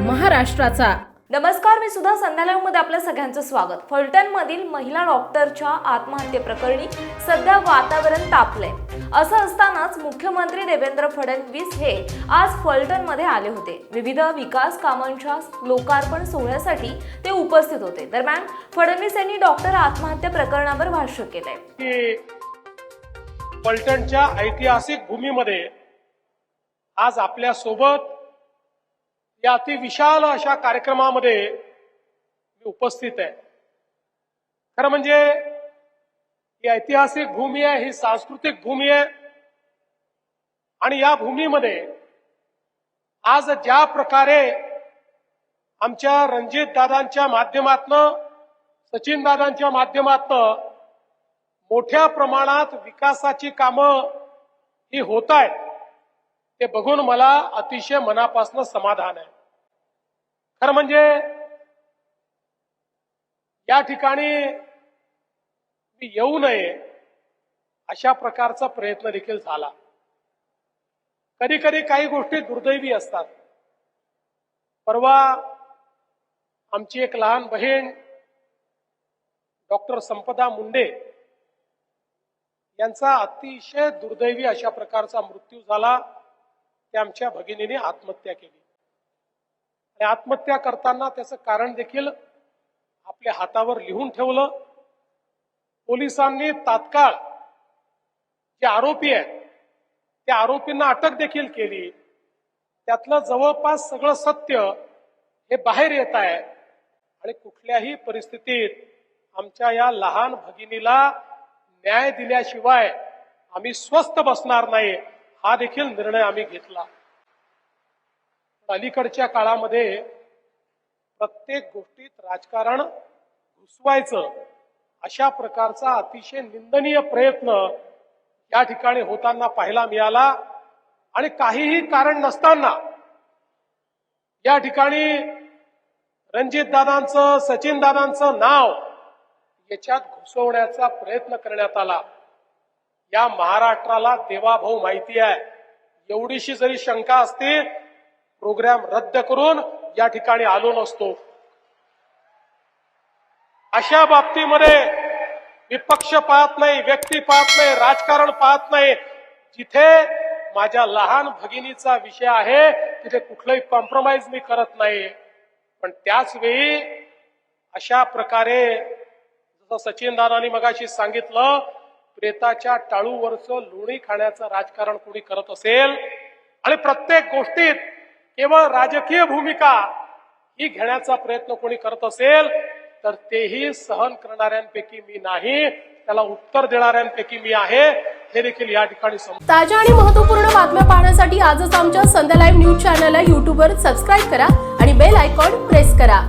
महाराष्ट्राचा. नमस्कार मी सुद्धा संध्यालयमध्ये आपल्या सगळ्यांचं स्वागत. फलटण मधील महिला डॉक्टरच्या आत्महत्येप्रकरणी सध्या वातावरण तापलंय. असं असतानाच मुख्यमंत्री देवेंद्र फडणवीस हे आज फलटणमध्ये आले होते. विविध विकास कामांच्या लोकार्पण सोहळ्यासाठी ते उपस्थित होते. दरम्यान फडणवीस यांनी डॉक्टर आत्महत्या प्रकरणावर भाष्य केलंय. की पलटणच्या ऐतिहासिक भूमीमध्ये आज आपल्यासोबत या अतिविशाल अशा कार्यक्रमामध्ये मी उपस्थित आहे. खरं म्हणजे ही ऐतिहासिक भूमी आहे ही सांस्कृतिक भूमी आहे. आणि या भूमीमध्ये आज ज्या प्रकारे आमच्या रणजित दादांच्या माध्यमातनं सचिन दादांच्या माध्यमातनं मोठ्या प्रमाणात विकासाची कामं ही होत आहेत ते बघून मला अतिशय मनापासून समाधान आहे. खरं म्हणजे या ठिकाणी मी येऊ नये अशा प्रकारचा प्रयत्न देखील झाला. कधी कधी काही गोष्टी दुर्दैवी असतात. परवा आमची एक लहान बहीण डॉक्टर संपदा मुंडे यांचा अतिशय दुर्दैवी अशा प्रकारचा मृत्यू झाला. की आमच्या भगिनीने आत्महत्या केली. आणि आत्महत्या करताना त्याचं कारण देखील आपल्या हातावर लिहून ठेवलं. पोलिसांनी तात्काळ जे आरोपी आहेत त्या आरोपींना अटक देखील केली. त्यातलं जवळपास सगळं सत्य हे बाहेर येत आहे. आणि कुठल्याही परिस्थितीत आमच्या या लहान भगिनीला न्याय दिल्याशिवाय आम्ही स्वस्थ बसणार नाही. हा देखील निर्णय आम्ही घेतला. अलीकडच्या काळामध्ये प्रत्येक गोष्टीत राजकारण घुसवायचं अशा प्रकारचा अतिशय निंदनीय प्रयत्न या ठिकाणी होताना पाहायला मिळाला आणि काहीही कारण नसताना या ठिकाणी रणजित दादांचं सचिन दादांचं नाव याच्यात घुसवण्याचा प्रयत्न करण्यात आला. या महाराष्ट्राला देवाभाऊ माहिती आहे. एवढीशी जरी शंका असती प्रोग्राम रद्द करून या ठिकाणी आलो नसतो. अशा बाबतीमध्ये विपक्ष पाहत नाही व्यक्ती पाहत नाही राजकारण पाहत नाही. जिथे माझ्या लहान भगिनीचा विषय आहे तिथे कुठलंही कॉम्प्रोमाइज मी करत नाही. पण त्याच वेळी अशा प्रकारे जसं सचिन दादानी मगाशी सांगितलं प्रेताच्या टाळूवरचं लोणी खाण्याचं राजकारण कोणी करत असेल? आणि प्रत्येक गोष्टीत केवळ राजकीय भूमिका ही घेण्याचा प्रयत्न कोणी करत असेल तर तेही सहन करणाऱ्यांपैकी मी नाही. त्याला उत्तर देणाऱ्यांपैकी मी आहे. हे देखील या ठिकाणी ताज्या आणि महत्त्वपूर्ण बातम्या पाहण्यासाठी आजच आमच्या संध्या लाईव्ह न्यूज चॅनलला यूट्यूबवर सबस्क्राईब करा आणि बेल आयकॉन प्रेस करा.